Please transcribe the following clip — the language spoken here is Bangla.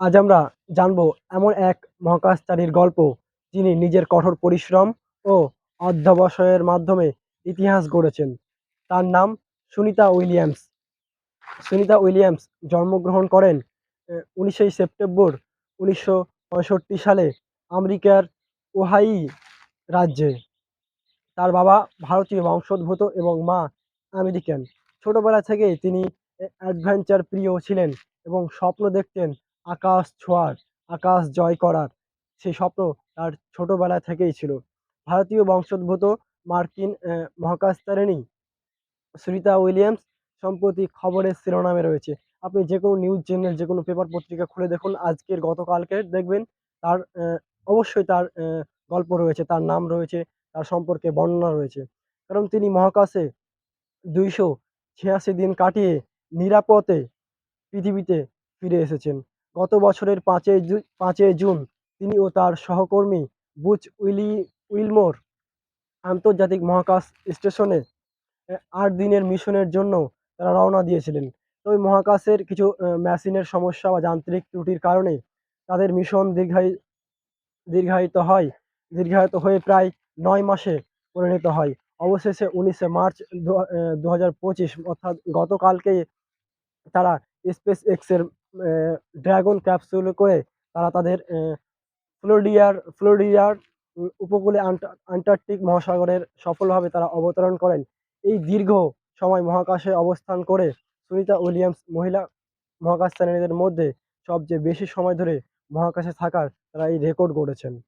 আজ আমরা জানব এমন এক মহাকাশচারীর গল্প, যিনি নিজের কঠোর পরিশ্রম ও অধ্যবসায়ের মাধ্যমে ইতিহাস গড়েছেন। তার নাম সুনিতা উইলিয়ামস। সুনিতা উইলিয়ামস জন্মগ্রহণ করেন উনিশে সেপ্টেম্বর উনিশশো পঁয়ষট্টি সালে আমেরিকার ওহাই রাজ্যে। তার বাবা ভারতীয় বংশোদ্ভূত এবং মা আমেরিকান। ছোটবেলা থেকেই তিনি অ্যাডভেঞ্চার প্রিয় ছিলেন এবং স্বপ্ন দেখতেন আকাশ ছোঁয়ার আকাশ জয় করার সেই স্বপ্ন তার ছোটবেলা থেকেই ছিল। ভারতীয় বংশোদ্ভূত মার্কিন আহ, মহাকাশচারিণী সুনিতা উইলিয়ামস সম্প্রতি খবরের শিরোনামে রয়েছে। আপনি যে কোনো নিউজ চ্যানেল যে কোনো পেপার পত্রিকা খুলে দেখুন আজকের গতকালকে দেখবেন তার অবশ্যই তার গল্প রয়েছে তার নাম রয়েছে তার সম্পর্কে বর্ণনা রয়েছে। কারণ তিনি মহাকাশে দুইশো ছিয়াশি দিন কাটিয়ে নিরাপদে পৃথিবীতে ফিরে এসেছেন। গত বছরের পাঁচই পাঁচই জুন তিনি ও তার সহকর্মী বুচ উইলি, উইলমোর আন্তর্জাতিক মহাকাশ স্টেশনে আট দিনের মিশনের জন্য তারা রওনা দিয়েছিলেন। তবে মহাকাশের কিছু মেশিনের সমস্যা বা যান্ত্রিক ত্রুটির কারণে তাদের মিশন দীর্ঘায়ি, দীর্ঘায়িত হয়, দীর্ঘায়িত হয়ে প্রায় নয় মাসে পরিণত হয়। অবশেষে উনিশে মার্চ দু হাজার পঁচিশ অর্থাৎ গতকালকে তারা স্পেস এক্সের ড্রাগন ক্যাপসুল করে তারা তাদের ফ্লোরিডিয়ার ফ্লোরিডিয়ার উপকূলে আন্টা- আন্টার্কটিক মহাসাগরের সফলভাবে তারা অবতরণ করেন। এই দীর্ঘ সময় মহাকাশে অবস্থান করে সুনিতা উইলিয়ামস মহিলা মহাকাশচারীদের মধ্যে সবচেয়ে বেশি সময় ধরে মহাকাশে থাকার তারা এই রেকর্ড গড়েছেন।